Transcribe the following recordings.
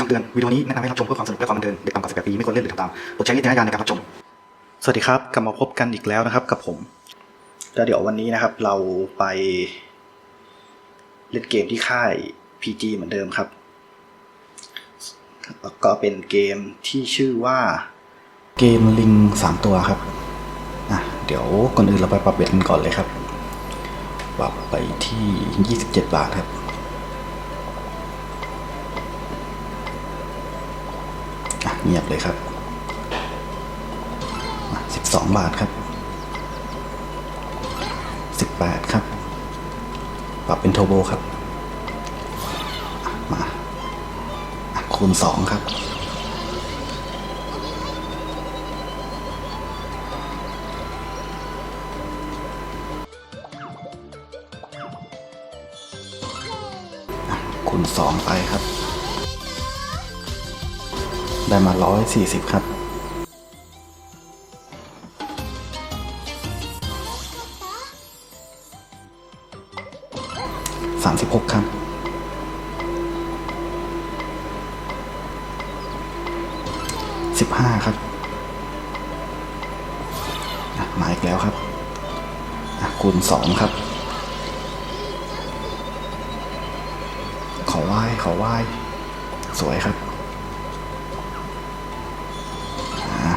คำเตือนวิดีโอนี้แนะนำให้รับชมเพื่อความสนุกและความบันเทิงเด็กต่ำกว่า18ปีไม่ควรเล่นหรือทำตามโปรดใช้วิจารณญาณในการรับชม สวัสดีครับ กลับมาพบกันอีกแล้วนะครับ กับผมแล้วเดี๋ยววันนี้นะครับ เราไปเล่นเกมที่ค่าย PG เหมือนเดิมครับแล้วก็เป็นเกมที่ชื่อว่าเกมลิงสามตัวครับอะเดี๋ยวก่อนอื่นเราไปปรับเบ็ดกันก่อนเลยครับ ปรับไปที่ 27 บาทครับ อะ เงียบเลยครับสิบสองบาทครับสิบแปดครับ ปรับเป็นโทโบครับ มาคูณสองครับคูณสองไปครับ ได้มาร้อยสี่สิบครับ สามสิบหกครับสิบห้าครับมาอีกแล้วครับคูณสองครับ ขอไหว้ขอไหว้สวยครับอะ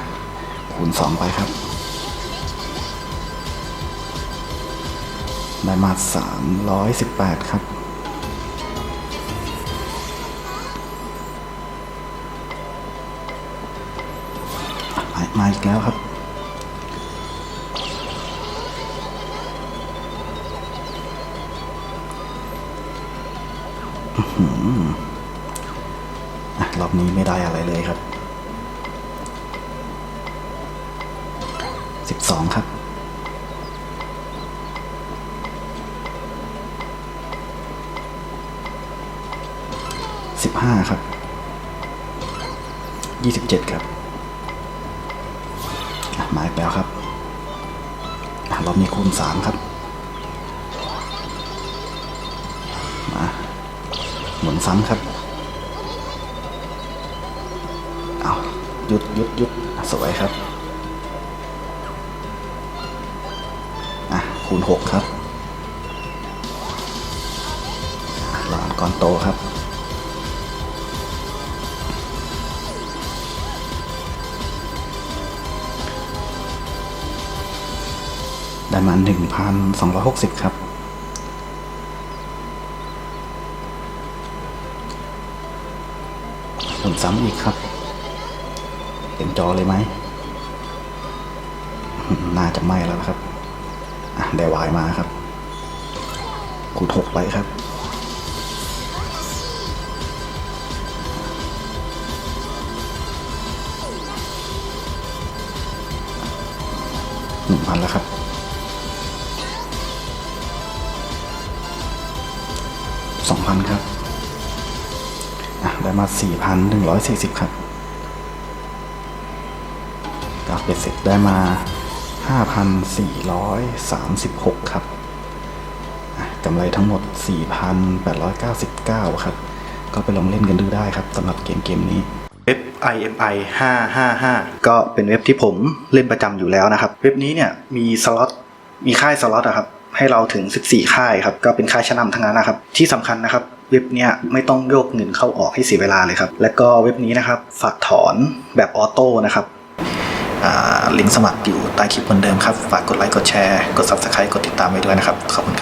คูณสองไปครับ ได้มาสามร้อยสิบแปดครับมามาอีกแล้วครับอื้อหืออะรอบนี้ไม่ได้อะไรเลยครับ สองครับสิบห้าครับยี่สิบเจ็ดครับอะมาอีกแล้วครับอะรอบนี้คูณสามครับมาหมุนซ้ำครับเอาหยุดหยุดหยุดสวยครับ อะ คูณหกครับอะหลานก้อนโตครับ ได้มาหนึ่งพันสองร้อยหกสิบครับ หมุนซ้ำอีกครับ เต็มจอเลยไหม น่าจะไม่แล้วนะครับ ได้วายมาครับคูณหกไปครับ หนึ่งพันแล้วครับ สองพันครับอะได้มาสี่พันหนึ่งร้อยสี่สิบครับกราฟเป็ดเสร็จได้มา ห้าพันสี่ร้อยสามสิบหกครับกำไรทั้งหมด 4,899 ครับ ก็ไปลองเล่นกันดูได้ครับสำหรับเกมเกมนี้เว็บ IMI 555 ก็เป็นเว็บที่ผมเล่นประจำอยู่แล้วนะครับ เว็บนี้เนี่ยมีสล็อตมีค่ายสล็อตอะครับให้เราถึง 14 ค่ายครับ ก็เป็นค่ายชั้นนำทั้งนั้นนะครับ ที่สำคัญนะครับ เว็บเนี้ยไม่ต้องโยกเงินเข้าออกให้เสียเวลาเลยครับ และก็เว็บนี้นะครับ ฝากถอนแบบออโต้นะครับ ลิงก์สมัครอยู่ใต้คลิปเหมือนเดิมครับ ฝากกดไลค์ กดแชร์ กด Subscribe กดติดตามไว้ด้วยนะครับ ขอบคุณครับ